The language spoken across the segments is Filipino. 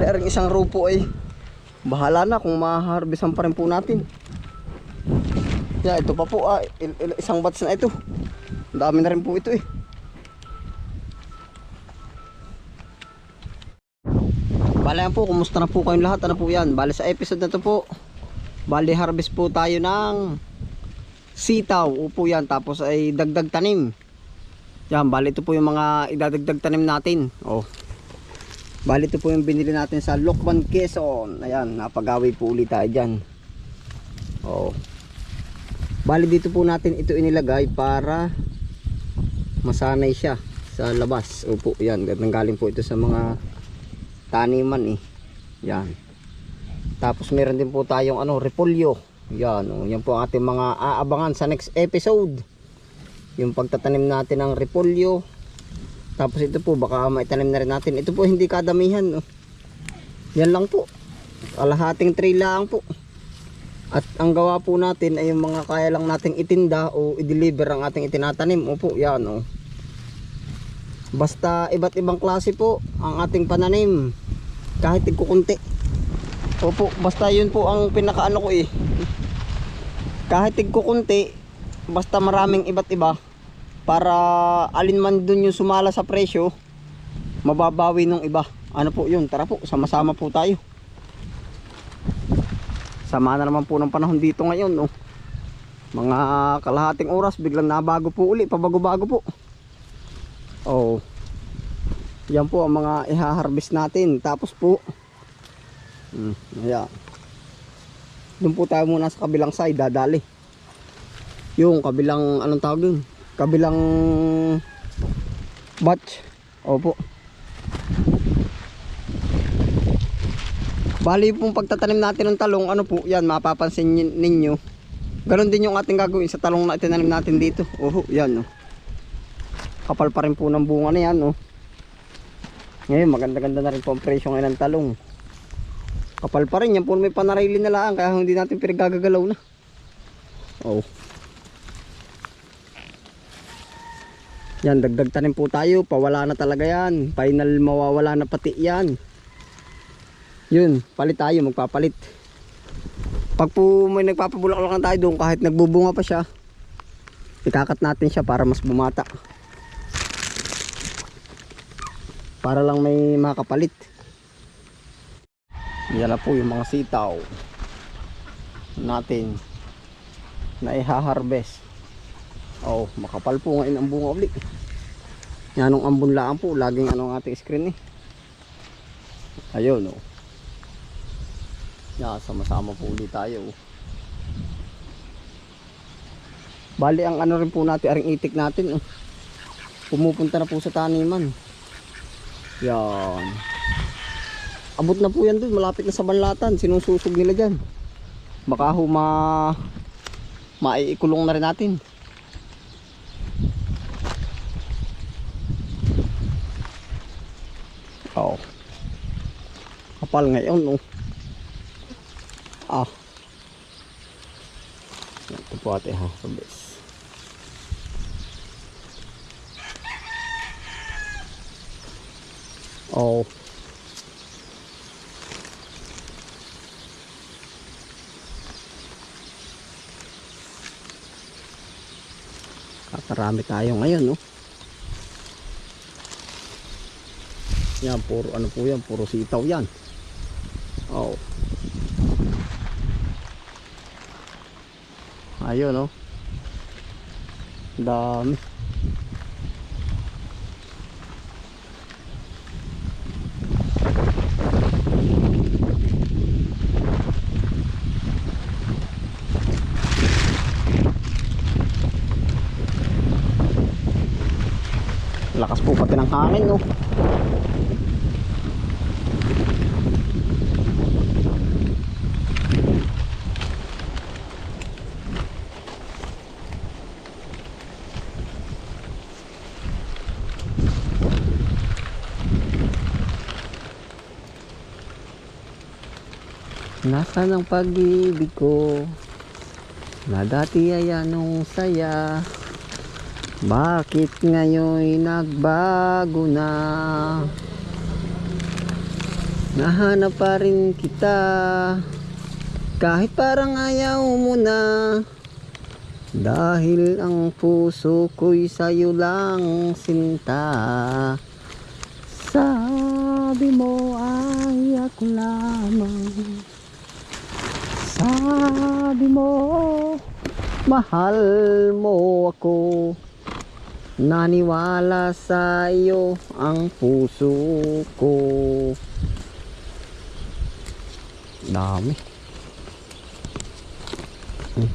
Bali, rin isang rupo ay bahala na kung maharbisan pa rin po natin. Yeah, ito pa po ah, il- il- isang batch na ito. Dami na rin po ito eh. Bali po, kumusta na po kayong lahat? Ano po yan? Bali sa episode na to po, bali harvest po tayo ng sitaw. Upo yan, tapos ay dagdag tanim. Yan, bali ito po yung mga idadagdag tanim natin. Oh. Bali ito po yung binili natin sa Lokban, Quezon. Ayan, napagawi po ulit tayo dyan. Oh. Bali dito po natin ito inilagay para masanay siya sa labas. Opo, yan. Nanggaling po ito sa mga taniman eh. Yan. Tapos meron din po tayong ano, repolyo. Yan, oh. yan po ang ating mga aabangan sa next episode. Yung pagtatanim natin ng repolyo. Tapos ito po, baka maitanim na rin natin. Ito po hindi kadamihan. Oh. Yan lang po. Kalahating tray lang po. At ang gawa po natin ay yung mga kaya lang nating itinda o i-deliver ang ating itinatanim. Opo, yan oh. Basta iba't ibang klase po ang ating pananim. Kahit ikukunti. Opo, basta yun po ang pinakaano ko eh. Kahit ikukunti, basta maraming iba't iba para alin man dun yung sumala sa presyo, mababawi nung iba. Ano po yun? Tara po, sama-sama po tayo. Sama na naman po ng panahon dito ngayon, no. Mga kalahating oras biglang nabago po uli, pabago-bago po. Oh. Yan po ang mga iha-harvest natin. Tapos po, hmm, ayan. Doon po tayo muna sa kabilang side, dadali. Yung kabilang, anong tawag dun? Kabilang batch. Opo. Bali pong pagtatanim natin ng talong, ano po, yan, mapapansin nin- ninyo. Ganon din yung ating gagawin sa talong na itinanim natin dito. Oho, yan, no. Kapal pa rin po ng bunga na yan, no. Ngayon, maganda-ganda na rin po ang presyo ngayon ng talong. Kapal pa rin, yan po may panarili na lang, kaya hindi natin pinagagagalaw na. Oh. Yan, dagdag tanim po tayo, pawala na talaga yan. Final mawawala na pati yan. Yun, palit tayo, magpapalit. Pag po may nagpapabulaklakan tayo doon, kahit nagbubunga pa siya, ikakat natin siya para mas bumata. Para lang may makapalit. Yan na po yung mga sitaw natin na iha-harvest. Oh, makapal po ngayon ang bunga ulit. Yan ang ambon po, laging ano ang ating screen eh. Ayun oh. Yeah, sama-sama po ulit tayo. oh. Bali ang ano rin po natin, aring itik natin. Oh. Pumupunta na po sa taniman. Yan. Abot na po yan dun, malapit na sa banlatan. Sinususog nila dyan. Baka ho ma... maiikulong na rin natin. Kapal ngayon, no. Ah. Ito po ate ha, sabis. Oh. Kakarami tayo ngayon, no. Yan, puro ano po yan, puro sitaw yan. Oh. Ayun, oh. Dami. Lakas po pati ng hangin, no. Nasaan ang pag-ibig ko? Na dati ay anong saya. Bakit ngayon nagbago na? Nahanap pa rin kita. Kahit parang ayaw mo na. Dahil ang puso ko'y sa'yo lang sinta. Sabi mo ay ako lamang Sabi mo mahal mo ako. Naniwala sa iyo ang puso ko. Dami. Hmm.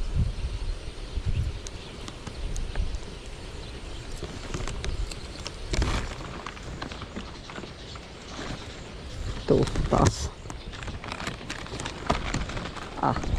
Ito, taas Ah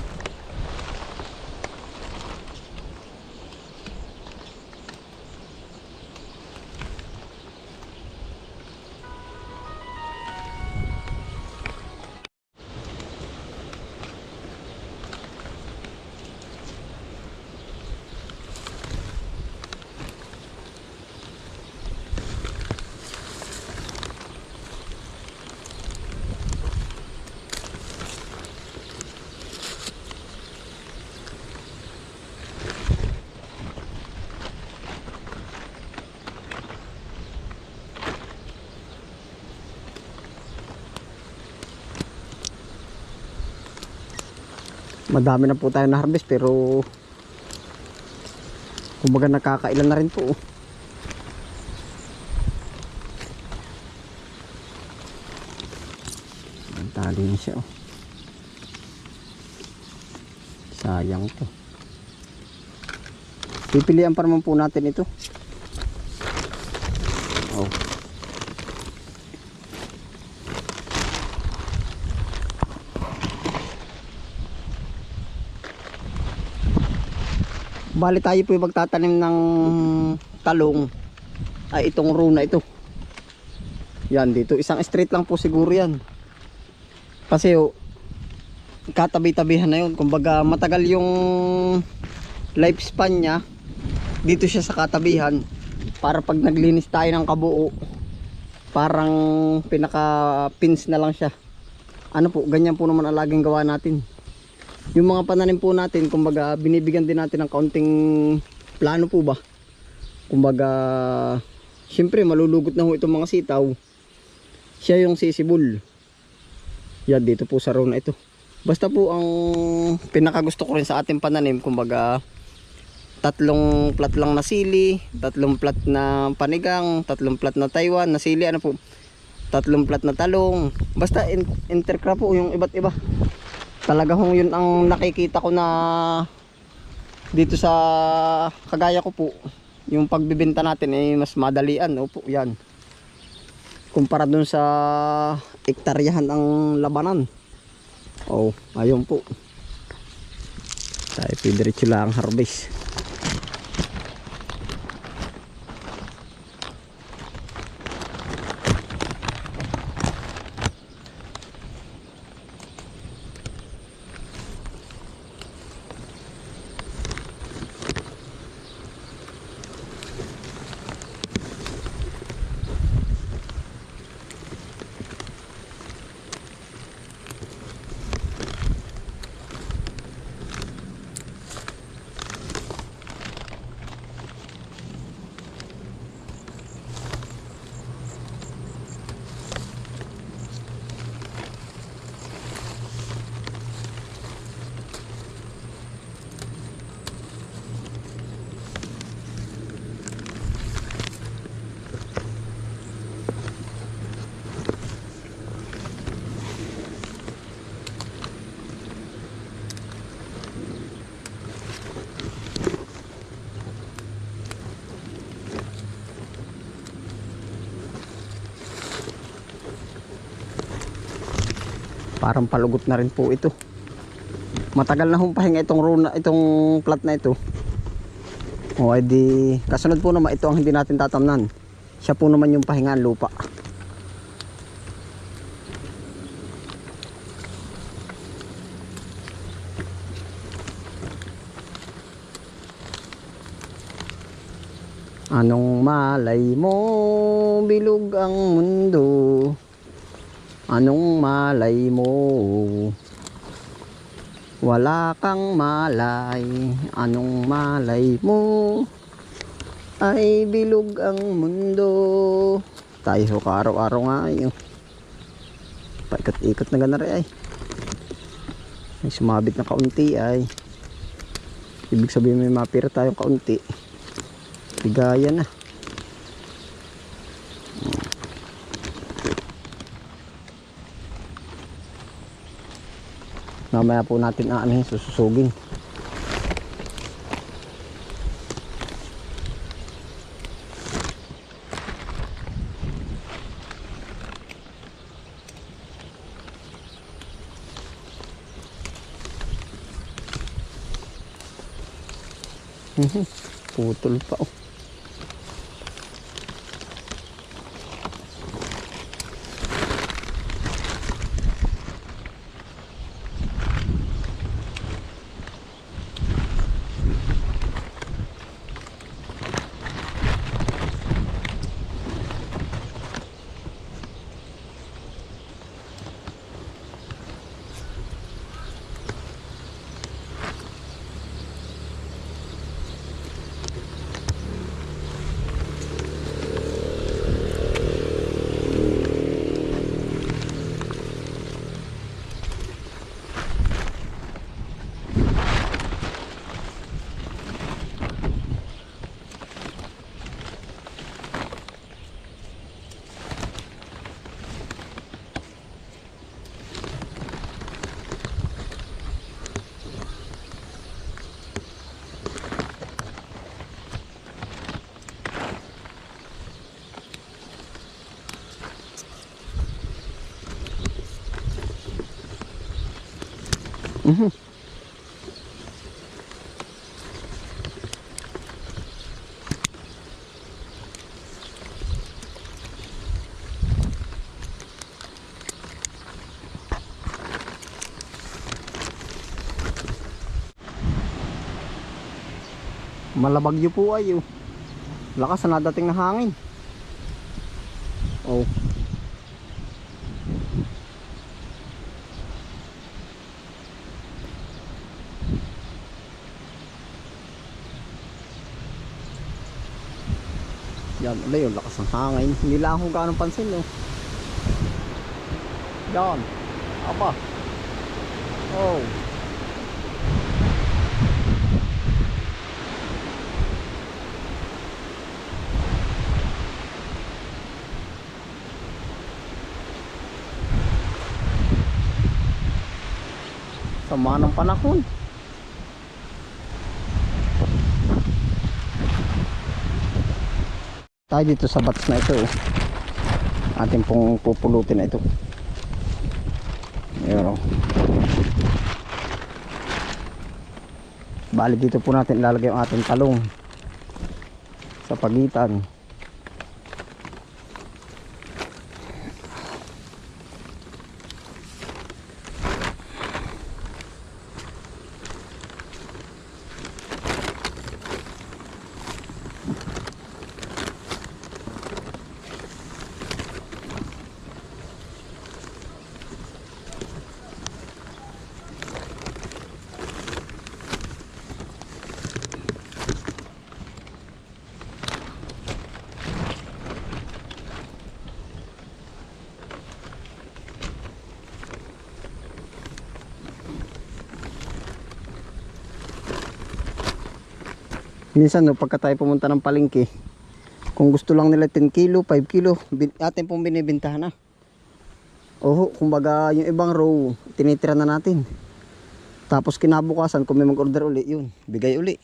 Madami na po tayo na harvest pero kumbaga nakakailan na rin po. oh. Tali na siya oh. Sayang to. Pipilian pa naman po natin ito. Oh. Bali tayo po yung magtatanim ng talong. Ay itong row ito. Yan dito. Isang street lang po siguro yan. Kasi oh, katabi-tabihan na yun. Kumbaga matagal yung lifespan niya. Dito siya sa katabihan. Para pag naglinis tayo ng kabuo. Parang pinaka pins na lang siya. Ano po, ganyan po naman ang laging gawa natin yung mga pananim po natin kumbaga binibigyan din natin ng kaunting plano po ba? Kumbaga syempre malulugot na ho itong mga sitaw. Siya yung sisibol. Yan dito po sa row na ito. Basta po ang pinakagusto ko rin sa ating pananim kumbaga tatlong plat lang na sili tatlong plat na panigang tatlong plat na Taiwan na sili ano po? Tatlong plat na talong. Basta in intercrop po yung iba't iba talaga hong yun ang nakikita ko na dito sa kagaya ko po yung pagbibenta natin ay mas madalian opo yan. Kumpara dun sa ektaryahan ng labanan. Oh ayun po. Tayo pidiretso lang harvest parang palugot na rin po ito. Matagal na humpahinga itong runa, itong plat na ito. O ay di kasunod po naman ito ang hindi natin tatamnan. Siya po naman yung pahingaan lupa. Anong malay mo bilog ang mundo Anong malay mo? Wala kang malay. Anong malay mo? Ay bilog ang mundo. Tayo ka araw-araw nga yun. Paikot-ikot na gana rin ay. May sumabit na kaunti ay. Ibig sabihin may mapira tayong kaunti. Bigaya na. Mamaya po natin aanihin, sususugin. Mhm, Putol pa oh. Malabagyo po ay oh. Lakas na nadating na hangin. Oh. Yan, ulit yung lakas ng hangin. Hindi lang akong gaano pansin, no. Yan. Aba. Oh. Sama ng panahon. tayo dito sa bats na ito oh. ating pong pupulutin na ito Ayan, oh. bali dito po natin ilalagay ang ating talong sa pagitan minsan no pagka tayo pumunta ng palengke kung gusto lang nila 10 kilo 5 kilo atin pong binibintahan na. Oho kumbaga yung ibang row tinitira na natin. Tapos kinabukasan kung may mag order uli yun bigay uli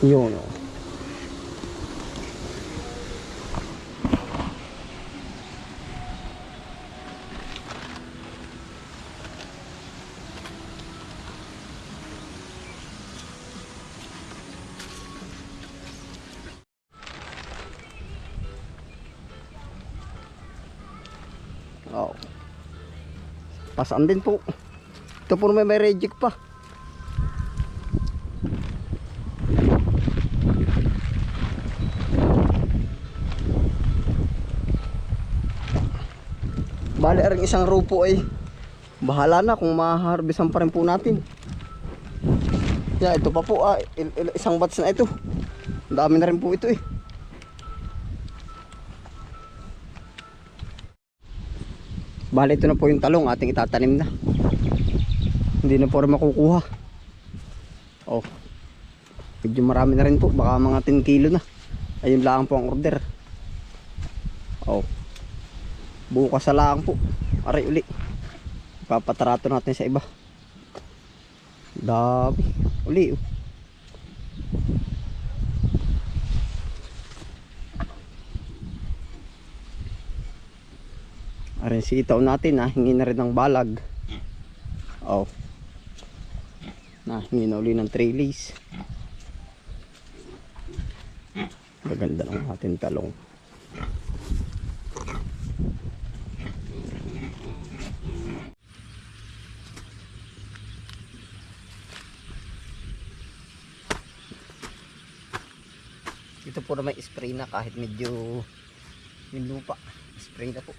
Yun oh. Oh. Pasaan din po. Ito po may may pa. Bali rin isang row po ay bahala na kung maharbisan pa rin po natin. Yeah, ito pa po ah, il- il- isang batch na ito. Ang dami na rin po ito eh. Bali ito na po yung talong ating itatanim na. Hindi na po rin makukuha. Oh. Medyo marami na rin po. Baka mga 10 kilo na. Ayun lang po ang order. Oh. Bukas sa lang po. Aray uli. Papatarato natin sa iba. Dami. Uli. oh. Arin si itaw natin ha, hingi na rin ng balag. Oh. Na, hingi na uli ng traileys. Maganda ng ating talong. Na may spray na kahit medyo yung lupa. Spray na po.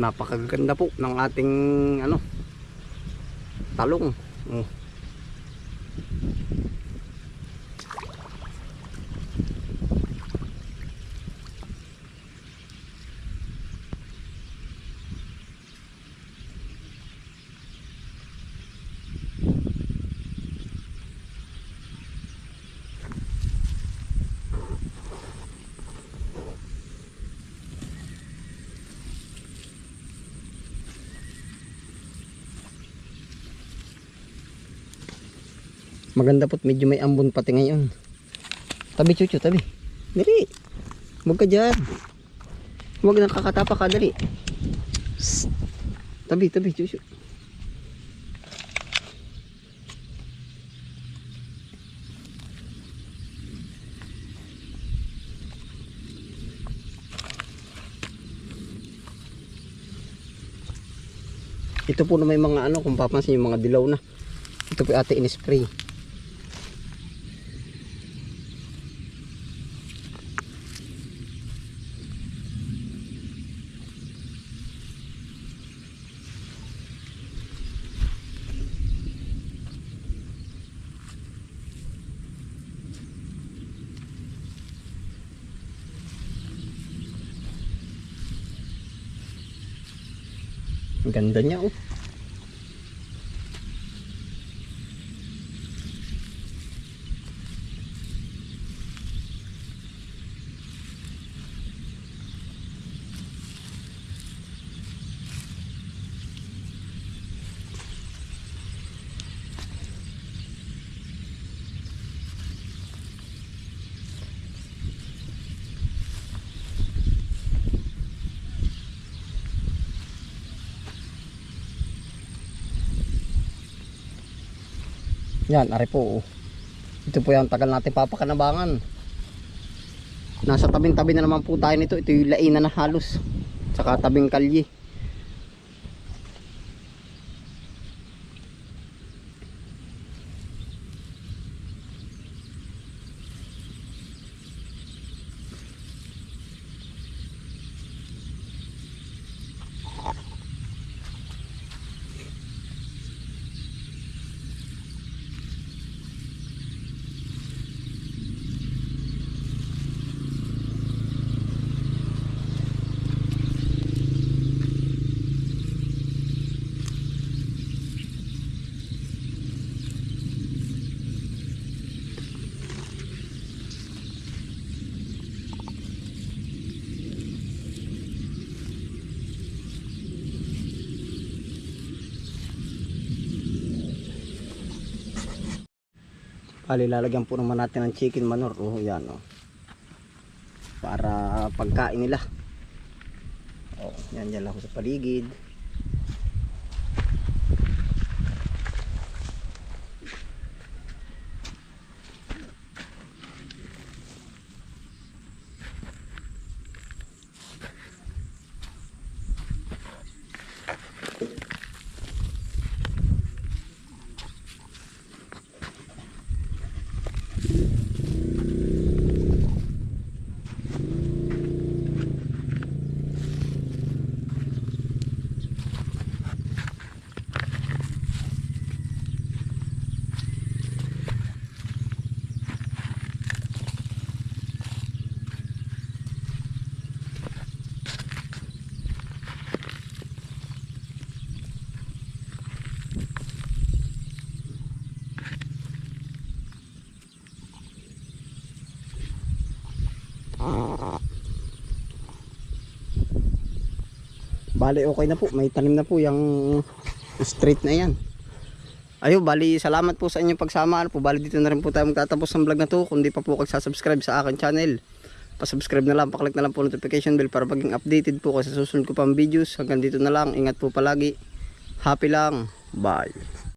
Napakaganda po ng ating ano talong oh. Maganda po medyo may ambon pati ngayon. Tabi chuchu tabi. Dali. Huwag ka dyan. Huwag nang kakatapa ka dali. Psst. tabi tabi chuchu. Ito po na may mga ano kung papansin yung mga dilaw na. Ito po ate in-spray Ang ganda niya oh. Yan, ari po. oh. Ito po yung tagal natin papakanabangan. Nasa tabing-tabi na naman po tayo nito. Ito yung lainan na halos. Tsaka tabing kalye. Bali, lalagyan po naman natin ng chicken manure. Oh, yan, oh. Para pagkain nila. Oh, yan, yan lang sa paligid. Bali, okay na po. May tanim na po yung street na yan. Ayo, bali, salamat po sa inyong pagsama. Ano po, bali dito na rin po tayo magtatapos ng vlog na to. Kung di pa po kagsasubscribe sa akin channel, pasubscribe na lang, paklik na lang po notification bell para maging updated po kasi susunod ko pang videos. Hanggang dito na lang. Ingat po palagi. Happy lang. Bye.